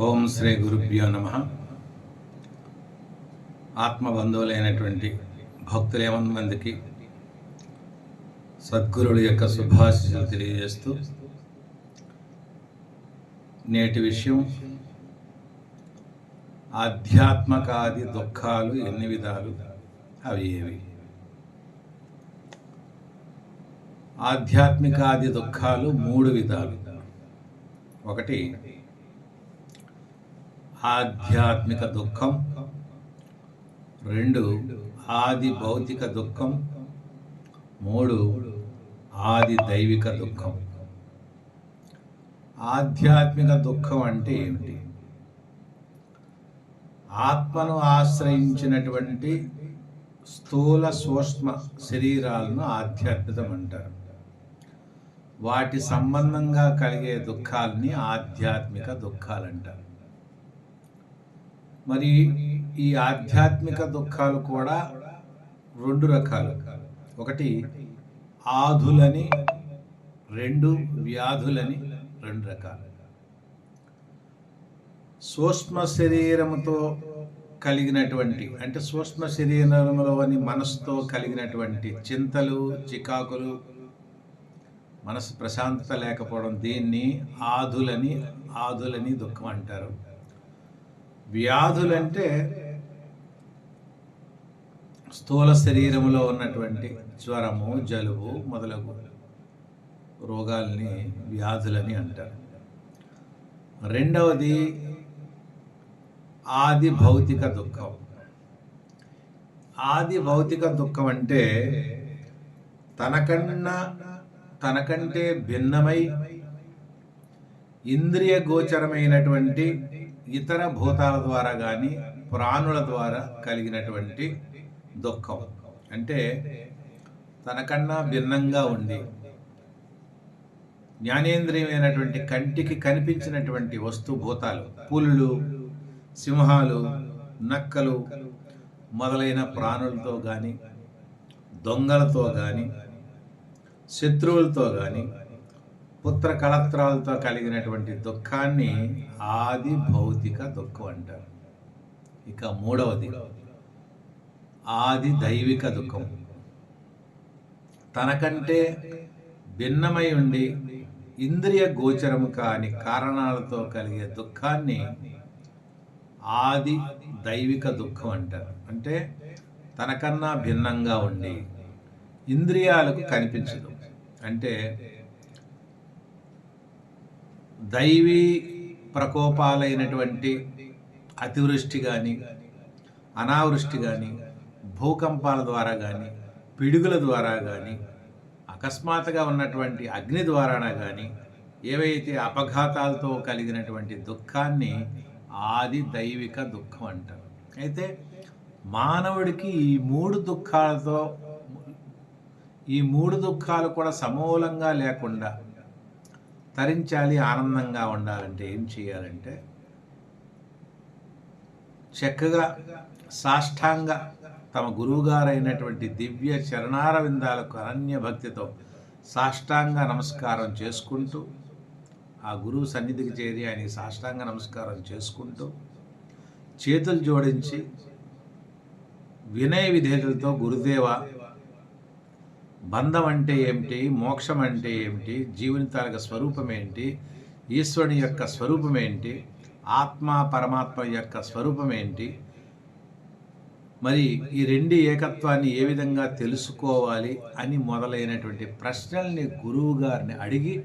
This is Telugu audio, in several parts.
ఓం శ్రీ గురుభ్యో నమ. ఆత్మబంధువులైనటువంటి భక్తులేమందికి సద్గురుడు యొక్క శుభాశిషలు తెలియజేస్తూ నేటి విషయం ఆధ్యాత్మకాది దుఃఖాలు ఎన్ని విధాలు? అవి ఏవి? ఆధ్యాత్మికాది దుఃఖాలు మూడు విధాలు. ఒకటి ఆధ్యాత్మిక దుఃఖం. రెండు ఆది భౌతిక దుఃఖం. మూడు ఆది దైవిక దుఃఖం. ఆధ్యాత్మిక దుఃఖం అంటే ఏమిటి? ఆత్మను ఆశ్రయించినటువంటి స్థూల సూక్ష్మ శరీరాలను ఆధ్యాత్మికం అంటారు. వాటి సంబంధంగా కలిగే దుఃఖాలని ఆధ్యాత్మిక దుఃఖాలు అంటారు. మరి ఈ ఆధ్యాత్మిక దుఃఖాలు కూడా రెండు రకాలు. ఒకటి ఆధులని రెండు వ్యాధులని రెండు రకాలు. సూక్ష్మ శరీరముతో కలిగినటువంటి అంటే సూక్ష్మ శరీరంలోని మనసుతో కలిగినటువంటి చింతలు చికాకులు మనసు ప్రశాంతత లేకపోవడం దీన్ని ఆధులని ఆధులని దుఃఖం అంటారు. వ్యాధులంటే స్థూల శరీరంలో ఉన్నటువంటి జ్వరము జలుబు మొదలగు రోగాల్ని వ్యాధులని అంటారు. రెండవది ఆది భౌతిక దుఃఖం. ఆది భౌతిక దుఃఖం అంటే తనకన్నా తనకంటే భిన్నమై ఇంద్రియ గోచరమైనటువంటి ఇతర భూతాల ద్వారా కానీ ప్రాణుల ద్వారా కలిగినటువంటి దుఃఖం. అంటే తనకన్నా భిన్నంగా ఉండి జ్ఞానేంద్రియమైనటువంటి కంటికి కనిపించినటువంటి వస్తు భూతాలు పులులు సింహాలు నక్కలు మొదలైన ప్రాణులతో కానీ దొంగలతో కానీ శత్రువులతో కానీ పుత్ర కళత్రాలతో కలిగినటువంటి దుఃఖాన్ని ఆది భౌతిక దుఃఖం అంటారు. ఇక మూడవది ఆది దైవిక దుఃఖం. తనకంటే భిన్నమై ఉండి ఇంద్రియ గోచరము కాని కారణాలతో కలిగే దుఃఖాన్ని ఆది దైవిక దుఃఖం అంటారు. అంటే తనకన్నా భిన్నంగా ఉండి ఇంద్రియాలకు కనిపించదు. అంటే దైవీ ప్రకోపాలైనటువంటి అతివృష్టి కానీ అనావృష్టి కానీ భూకంపాల ద్వారా కానీ పిడుగుల ద్వారా కానీ అకస్మాత్తుగా ఉన్నటువంటి అగ్ని ద్వారాన కానీ ఏవైతే అపఘాతాలతో కలిగినటువంటి దుఃఖాన్ని ఆది దైవిక దుఃఖం అంటారు. అయితే మానవుడికి ఈ మూడు దుఃఖాలతో ఈ మూడు దుఃఖాలు కూడా సమూలంగా లేకుండా తరించాలి ఆనందంగా ఉండాలంటే ఏం చేయాలంటే చక్కగా సాష్టాంగ తమ గురువుగారైనటువంటి దివ్య చరణార విందాలకు అనన్య భక్తితో సాష్టాంగ నమస్కారం చేసుకుంటూ ఆ గురువు సన్నిధికి చేరి ఆయన సాష్టాంగ నమస్కారం చేసుకుంటూ చేతులు జోడించి వినయ విధేయులతో గురుదేవ బంధం అంటే ఏమిటి? మోక్షం అంటే ఏమిటి? జీవుని స్వరూపం ఏంటి ఈశ్వరుని యొక్క స్వరూపం ఏంటి ఆత్మ పరమాత్మ యొక్క స్వరూపం ఏంటి మరి ఈ రెండు ఏకత్వాన్ని ఏ విధంగా తెలుసుకోవాలి అని మొదలైనటువంటి ప్రశ్నల్ని గురువు గారిని అడిగి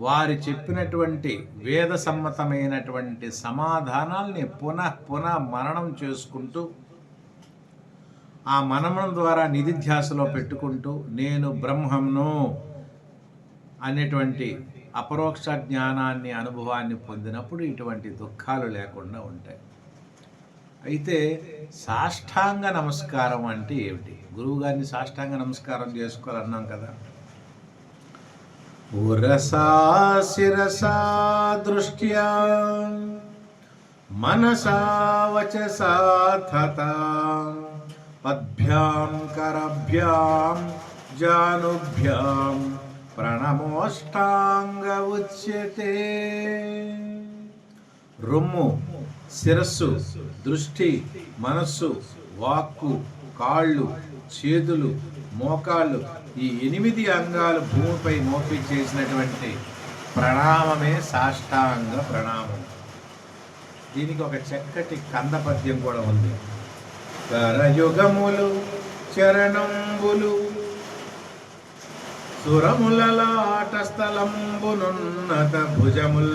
వారు చెప్పినటువంటి వేద సమ్మతమైనటువంటి సమాధానాల్ని పునః పునః మరణం చేసుకుంటూ ఆ మననం ద్వారా నిధిధ్యాసలో పెట్టుకుంటూ నేను బ్రహ్మంను అనేటువంటి అపరోక్ష జ్ఞానాన్ని అనుభవాన్ని పొందినప్పుడు ఇటువంటి దుఃఖాలు లేకుండా ఉంటాయి. అయితే సాష్టాంగ నమస్కారం అంటే ఏమిటి? గురువు గారిని సాష్టాంగ నమస్కారం చేసుకోవాలన్నాం కదా. ఉరసా శిరసా దృష్ట్యా మనసా వచసా పద్భ్యాం కరభ్యాం జానుభ్యాం ప్రణమోష్టాంగ ఉచ్యతే రొమ్ము శిరస్సు దృష్టి మనస్సు వాక్కు కాళ్ళు చేతులు మోకాళ్ళు ఈ ఎనిమిది అంగాలు భూమిపై మోపి చేసినటువంటి ప్రణామమే సాష్టాంగ ప్రణామం. దీనికి ఒక చక్కటి కంద పద్యం కూడా ఉంది. కరయుగములు చరణంబులు సురములలాట స్థలంబునున్నత భుజముల్.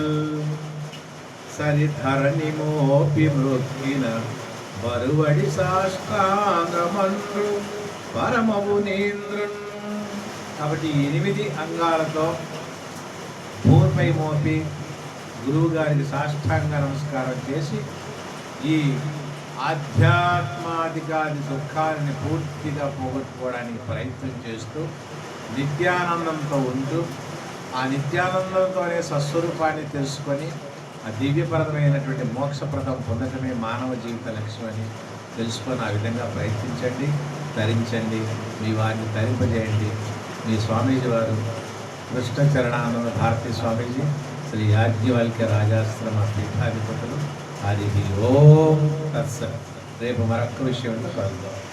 సరిధరణి మోపి మృక్కిన బరువడి సాష్టాంగమండ్రు పరమవు నేంద్రున్. కాబట్టి ఎనిమిది అంగాలతో భూమిపై మోపి గురువు గారికి సాష్టాంగ నమస్కారం చేసి ఈ ఆధ్యాత్మాధికారి దుఃఖాలని పూర్తిగా పోగొట్టుకోవడానికి ప్రయత్నం చేస్తూ నిత్యానందంతో ఉంటూ ఆ నిత్యానందంతోనే సస్వరూపాన్ని తెలుసుకొని ఆ దివ్యప్రదమైనటువంటి మోక్షప్రదం పొందటమే మానవ జీవిత లక్ష్యం అని తెలుసుకొని ఆ విధంగా ప్రయత్నించండి ధరించండి మీ వారిని ధరింపజేయండి మీ స్వామీజీ వారు కృష్ణ చరణానంద భారతీ స్వామీజీ శ్రీ యాజ్ఞవల్క్య రాజాశ్రమ పీఠాధిపతులు హరి ఓం తత్సత్ రేపు మరొక విషయంలో కలుద్దాం